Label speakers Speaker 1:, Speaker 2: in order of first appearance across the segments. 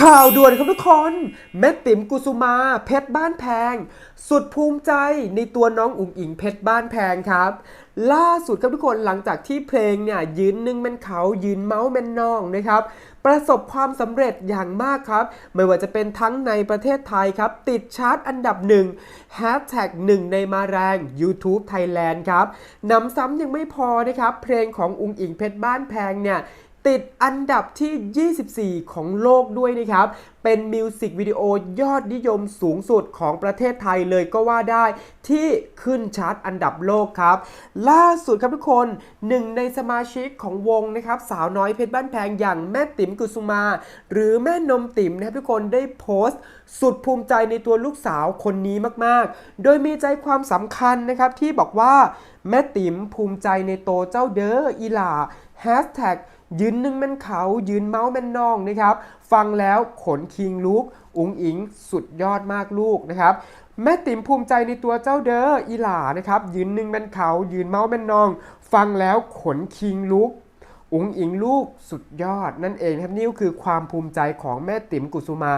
Speaker 1: ข่าวด่วนครับทุกคน แม่ติ๋มกุสุมา เพชรบ้านแพง สุดภูมิใจในตัวน้องอุ๋งอิงเพชรบ้านแพงครับ ล่าสุดครับทุกคนหลังจากที่เพลงเนี่ยยืนหนึ่งเป็นเขายืนเมาส์เป็นน้องนะครับ ประสบความสำเร็จอย่างมากครับ ไม่ว่าจะเป็นทั้งในประเทศไทยครับ ติดชาร์ตอันดับหนึ่งแฮชแท็กหนึ่งในมาแรง YouTube Thailand ครับนำซ้ำยังไม่พอนะครับ เพลงของอุ๋งอิงเพชรบ้านแพงเนี่ย ติดอันดับที่ 24 ของโลกด้วยนะครับ เป็นมิวสิกวิดีโอยอดนิยมสูงสุดของประเทศไทยเลยก็ว่าได้ที่ขึ้นชาร์ตอันดับโลกครับ ล่าสุดครับทุกคนหนึ่งในสมาชิกของวงนะครับสาวน้อยเพชรบ้านแพงอย่างแม่ติ๋มกุสุมา หรือแม่นมติ๋มนะครับทุกคนได้โพสต์ สุดภูมิใจในตัวลูกสาวคนนี้มากๆ โดยมีใจความสำคัญนะครับที่บอกว่าแม่ติ๋มภูมิใจในโตเจ้าเด้ออีหลาแฮชแท็ก ยืนหนึ่งแม่นเขายืนเมาส์แม่นน้องนะครับ ฟังแล้วขนคิงลุกอุงอิงสุดยอดมากลูกนะครับ แม่ติ๋มภูมิใจในตัวเจ้าเด้ออีหลานะครับ ยืนหนึ่งแม่นเขายืนเมาส์แม่นน้อง ฟังแล้วขนคิงลุก อุงอิงลูกสุดยอดนั่นเองครับนี่ก็คือความภูมิใจของแม่ติ๋มกุสุมา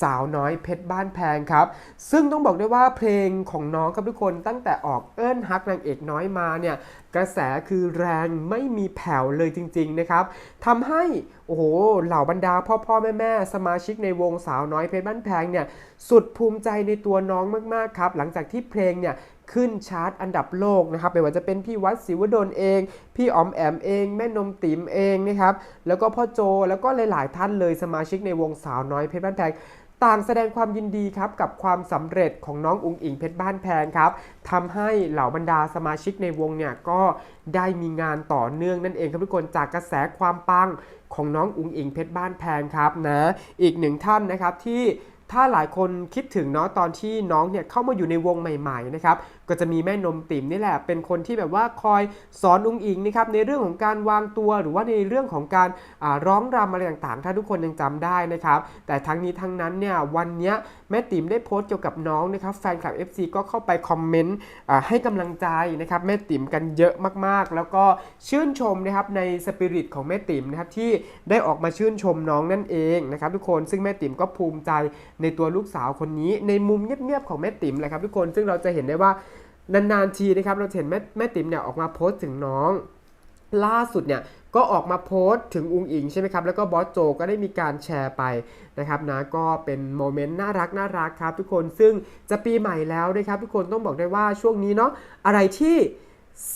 Speaker 1: สาวน้อยเพชรบ้านแพงครับ ซึ่งต้องบอกได้ว่าเพลงของน้องครับทุกคนตั้งแต่ออกเอิ้นฮักนางเอกน้อยมาเนี่ยกระแสคือแรงไม่มีแผ่วเลยจริง ๆ นะครับทำให้โอ้โหเหล่าบรรดาพ่อพ่อแม่แม่สมาชิกในวงสาวน้อยเพชรบ้านแพงเนี่ยสุดภูมิใจในตัวน้องมากๆครับ หลังจากที่เพลงเนี่ย ขึ้นชาร์ตอันดับโลกนะครับไม่ว่าจะเป็นพี่วัดศิวดลเอง พี่อ๋อมแอมเอง แม่นมติ๋มเองนะครับ แล้วก็พ่อโจแล้วก็หลาย ๆ ท่านเลยสมาชิกในวงสาวน้อยเพชรบ้านแพงต่างแสดงความยินดีครับกับความสำเร็จของน้องอุงอิงเพชรบ้านแพงครับทำให้เหล่าบรรดาสมาชิกในวงเนี่ยก็ได้มีงานต่อเนื่องนั่นเองครับทุกคนจากกระแสความปังของน้องอุงอิงเพชรบ้านแพงครับนะอีกหนึ่งท่านนะครับที่ ถ้าหลายคนคิดถึงเนาะตอนที่น้องเนี่ยเข้ามาอยู่ในวงใหม่ๆนะครับก็จะมีแม่นมติ๋มนี่แหละเป็นคนที่แบบว่าคอยสอนอุ้งอิงนะครับในเรื่องของการวางตัวหรือว่าในเรื่องของการร้องรำอะไรต่างๆ ถ้าทุกคนยังจำได้นะครับ แต่ทั้งนี้ทั้งนั้นเนี่ยวันเนี้ยแม่ติ๋มได้โพสต์เกี่ยวกับน้องนะครับแฟนคลับ FC ก็เข้าไปคอมเมนต์ให้กำลังใจนะครับแม่ติ๋มกันเยอะมากๆ แล้วก็ชื่นชมนะครับในสปิริตของแม่ติ๋มนะครับที่ได้ออกมาชื่นชมน้องนั่นเองนะครับทุกคนซึ่งแม่ติ๋มก็ภูมิใจในตัวลูกสาวคนนี้ ในมุมเงียบๆของแม่ติ๋มแหละครับทุกคนซึ่งเราจะเห็นได้ว่านานๆทีนะครับเราเห็นแม่แม่ติ๋มเนี่ยออกมาโพสต์ถึงน้อง ล่าสุดเนี่ยก็ออกมาโพสต์ถึงอุงอิงใช่ไหมครับ แล้วก็บอสโจก็ได้มีการแชร์ไปนะครับนะก็เป็นโมเมนต์น่ารักน่ารักครับทุกคนซึ่งจะปีใหม่แล้วนะครับทุกคนต้องบอกได้ว่าช่วงนี้เนาะอะไรที่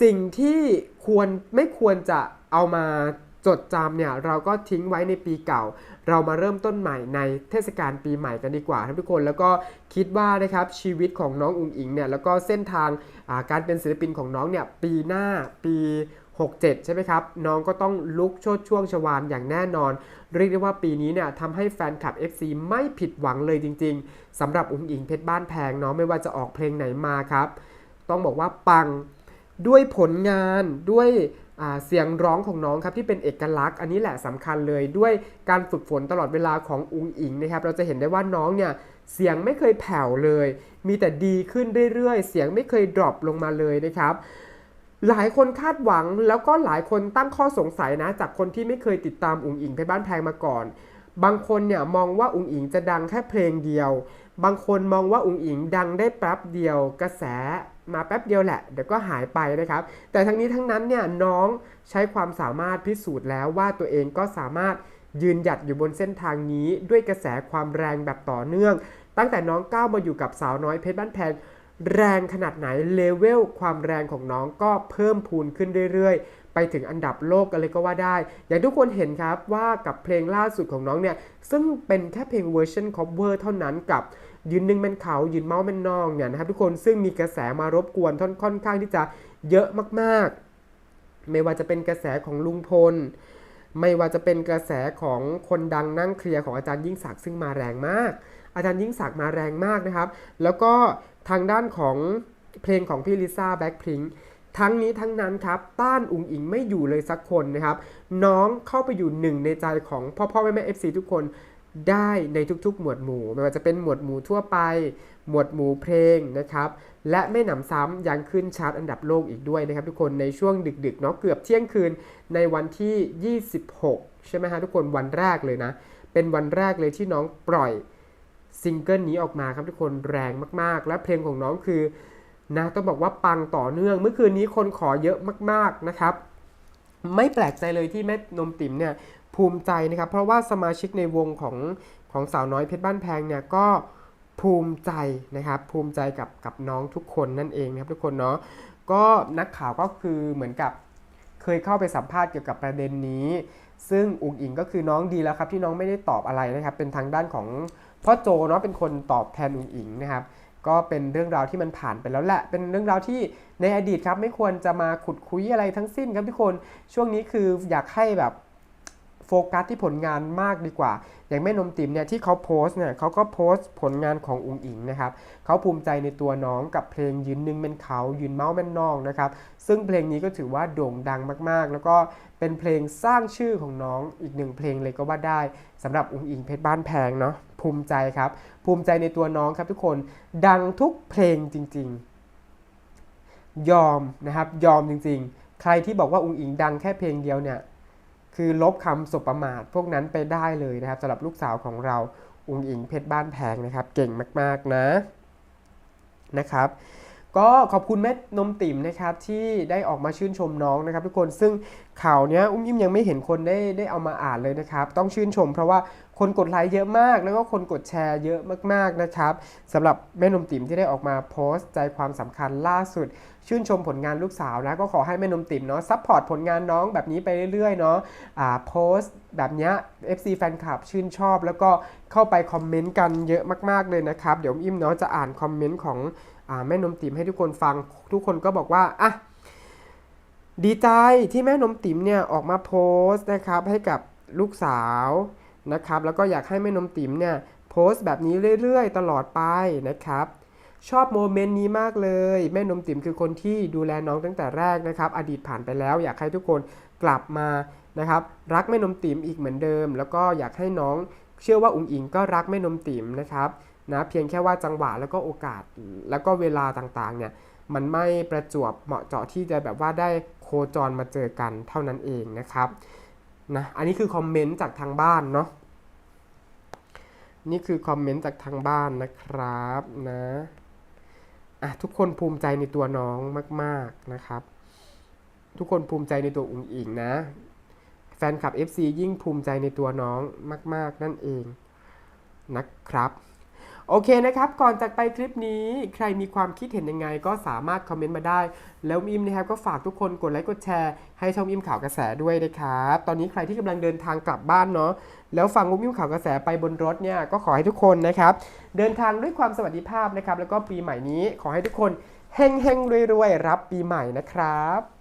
Speaker 1: สิ่งที่ควรไม่ควรจะเอามาจดจำเนี่ยเราก็ทิ้งไว้ในปีเก่า เรามาเริ่มต้นใหม่ในเทศกาลปีใหม่กันดีกว่าครับทุกคนแล้วก็คิดว่านะครับชีวิตของน้องอุงอิงเนี่ยแล้วก็เส้นทางาการเป็นศิลปินของน้องเนี่ยปีหน้าปี 67 ใช่ไหมครับ น้องก็ต้องลุกโชดช่วงชวานอย่างแน่นอน เรียกได้ว่าปีนี้เนี่ยทำให้แฟนคลับ FC ไม่ผิดหวังเลยจริงๆสำหรับอุ้งอิงเพชรบ้านแพงเนาะไม่ว่าจะออกเพลงไหนมาครับ ต้องบอกว่าปังด้วยผลงานด้วยเสียงร้องของน้องครับที่เป็นเอกลักษณ์อันนี้แหละสำคัญเลยด้วยการฝึกฝนตลอดเวลาของอุงอิงนะครับเราจะเห็นได้ว่าน้องเนี่ยเสียงไม่เคยแผ่วเลย มีแต่ดีขึ้นเรื่อยๆ เสียงไม่เคยดรอปลงมาเลยนะครับ หลายคนคาดหวังแล้วก็หลายคนตั้งข้อสงสัยนะ จากคนที่ไม่เคยติดตามอุ๋งอิงเพชรบ้านแพงมาก่อน บางคนเนี่ยมองว่าอุ๋งอิงจะดังแค่เพลงเดียว บางคนมองว่าอุ๋งอิงดังได้แป๊บเดียว กระแสมาแป๊บเดียวแหละเดี๋ยวก็หายไปนะครับ แต่ทั้งนี้ทั้งนั้นเนี่ยน้องใช้ความสามารถพิสูจน์แล้วว่าตัวเองก็สามารถยืนหยัดอยู่บนเส้นทางนี้ ด้วยกระแสความแรงแบบต่อเนื่อง ตั้งแต่น้องก้าวมาอยู่กับสาวน้อยเพชรบ้านแพง แรงขนาดไหนเลเวลความแรงของน้องก็เพิ่มพูนขึ้นเรื่อยๆ ไปถึงอันดับโลกกันเลยก็ว่าได้ อย่างทุกคนเห็นครับว่ากับเพลงล่าสุดของน้องเนี่ย ซึ่งเป็นแค่เพลงเวอร์ชันคอเวอร์เท่านั้นกับยืนหนึ่งเป็นเขายืนเมาส์เป็นนองเนี่ยนะครับทุกคนซึ่งมีกระแสมารบกวนค่อนข้างที่จะเยอะมากๆ ไม่ว่าจะเป็นกระแสของลุงพลไม่ว่าจะเป็นกระแสของคนดังนั่งเคลียร์ของอาจารย์ยิ่งศักดิ์ซึ่งมาแรงมาก อาจารย์ยิ่งศักดิ์มาแรงมากนะครับ แล้วก็ทางด้านของเพลงของพี่ลิซ่าแบ็คพิงทั้งนี้ทั้งนั้นครับ ต้านอุงอิงไม่อยู่เลยสักคนนะครับ น้องเข้าไปอยู่หนึ่งในใจของพ่อพ่อแม่แม่เอฟซีทุกคนได้ในทุกๆ หมวดหมู่ไม่ว่าจะเป็นหมวดหมู่ทั่วไป หมวดหมู่เพลงนะครับ และไม่หนำซ้ำยังขึ้นชาร์ตอันดับโลกอีกด้วยนะครับ ทุกคนในช่วงดึกๆเนาะเกือบเที่ยงคืนในวันที่ 26 ใช่ไหมฮะทุกคนวันแรกเลยนะ เป็นวันแรกเลยที่น้องปล่อย ซิงเกิลนี้ออกมาครับทุกคนแรงมากๆ และเพลงของน้องคือนะต้องบอกว่าปังต่อเนื่อง เมื่อคืนนี้คนขอเยอะมากๆนะครับ ไม่แปลกใจเลยที่แม่นมติ๋มเนี่ยภูมิใจนะครับ เพราะว่าสมาชิกในวงของของสาวน้อยเพชรบ้านแพงเนี่ยก็ภูมิใจนะครับภูมิใจกับกับน้องทุกคนนั่นเองนะครับทุกคนเนาะก็นักข่าวก็คือเหมือนกับเคยเข้าไปสัมภาษณ์เกี่ยวกับประเด็นนี้ ซึ่งอุ๋งอิงก็คือน้องดีแล้วครับที่น้องไม่ได้ตอบอะไรนะครับเป็นทางด้านของ พ่อโจเนาะเป็นคนตอบแทนอุ๋งอิงนะครับ ก็เป็นเรื่องราวที่มันผ่านไปแล้วแหละ เป็นเรื่องราวที่ในอดีตครับไม่ควรจะมาขุดคุยอะไรทั้งสิ้นครับทุกคน ช่วงนี้คืออยากให้แบบโฟกัสที่ผลงานมากดีกว่า อย่างแม่นมติ๋มเนี่ยที่เขาโพสต์เนี่ยเขาก็โพสต์ผลงานของอุงอิงนะครับเขาภูมิใจในตัวน้องกับเพลงยืนหนึ่งเป็นเขายืนเมาส์เป็นน้องนะครับซึ่งเพลงนี้ก็ถือว่าโด่งดังมากๆ แล้วก็เป็นเพลงสร้างชื่อของน้องอีกหนึ่งเพลงเลยก็ว่าได้สำหรับอุงอิงเพชรบ้านแพงเนาะ ภูมิใจครับ ภูมิใจในตัวน้องครับทุกคนดังทุกเพลงจริง ๆ ยอมนะครับ ยอมจริง ๆ ใครที่บอกว่าอุงอิงดังแค่เพลงเดียวเนี่ยคือลบคำสบประมาทพวกนั้นไปได้เลยนะครับสำหรับลูกสาวของเราอุงอิงเพชรบ้านแพงนะครับ เก่งมาก ๆ นะนะครับ ก็ขอบคุณแม่นมติ๋มนะครับที่ได้ออกมาชื่นชมน้องนะครับ ทุกคนซึ่งข่าวเนี้ยอุ้มยิ้มยังไม่เห็นคนได้ได้เอามาอ่านเลยนะครับ ต้องชื่นชม เพราะว่าคนกดไลค์เยอะมาก แล้วก็คนกดแชร์เยอะมากๆนะครับสำหรับแม่นมติ๋มที่ได้ออกมาโพสต์ใจความสำคัญล่าสุด ชื่นชมผลงานลูกสาวนะก็ขอให้แม่นมติ๋มเนาะซัพพอร์ตผลงานน้องแบบนี้ไปเรื่อยๆเนาะอ่าโพสต์แบบเนี้ย FC แฟนคลับชื่นชอบ แล้วก็เข้าไปคอมเมนต์กันเยอะมากๆเลยนะครับเดี๋ยวอิ่มเนาะจะอ่านคอมเมนต์ของ แม่นมติ๋มให้ทุกคนฟัง ทุกคนก็บอกว่าอะดีใจที่แม่นมติ๋มเนี่ยออกมาโพสต์นะครับให้กับลูกสาวนะครับแล้วก็อยากให้แม่นมติ๋มเนี่ยโพสต์แบบนี้เรื่อยๆ ตลอดไปนะครับ ชอบโมเมนต์นี้มากเลย แม่นมติ๋มคือคนที่ดูแลน้องตั้งแต่แรกนะครับ อดีตผ่านไปแล้ว อยากให้ทุกคนกลับมานะครับรักแม่นมติ๋มอีกเหมือนเดิม แล้วก็อยากให้น้องเชื่อว่าอุ๋งอิงก็รักแม่นมติ๋มนะครับ นะเพียงแค่ว่าจังหวะแล้วก็โอกาสแล้วก็เวลาต่างๆเนี่ยมันไม่ประจวบเหมาะเจาะที่จะแบบว่าได้โคจรมาเจอกันเท่านั้นเองนะครับนะอันนี้คือคอมเมนต์จากทางบ้านเนาะนี่คือคอมเมนต์จากทางบ้านนะครับนะอะทุกคนภูมิใจในตัวน้องมาก ๆนะครับ ทุกคนภูมิใจในตัวอุ๋งอิงนะแฟนคลับ FC ยิ่งภูมิใจในตัวน้องมาก ๆ นั่นเองนะครับ โอเคนะครับ ก่อนจากไปคลิปนี้ใครมีความคิดเห็นยังไง ก็สามารถคอมเมนต์มาได้ แล้วอิมนะครับก็ฝากทุกคนกดไลค์กดแชร์ให้ช่องอิมข่าวกระแสด้วยนะครับ ตอนนี้ใครที่กำลังเดินทางกลับบ้านเนาะแล้วฟังอิมข่าวกระแสไปบนรถเนี่ยก็ขอให้ทุกคนนะครับเดินทางด้วยความสวัสดิภาพนะครับแล้วก็ปีใหม่นี้ขอให้ทุกคนเฮงเฮงๆรวยๆรับปีใหม่นะครับ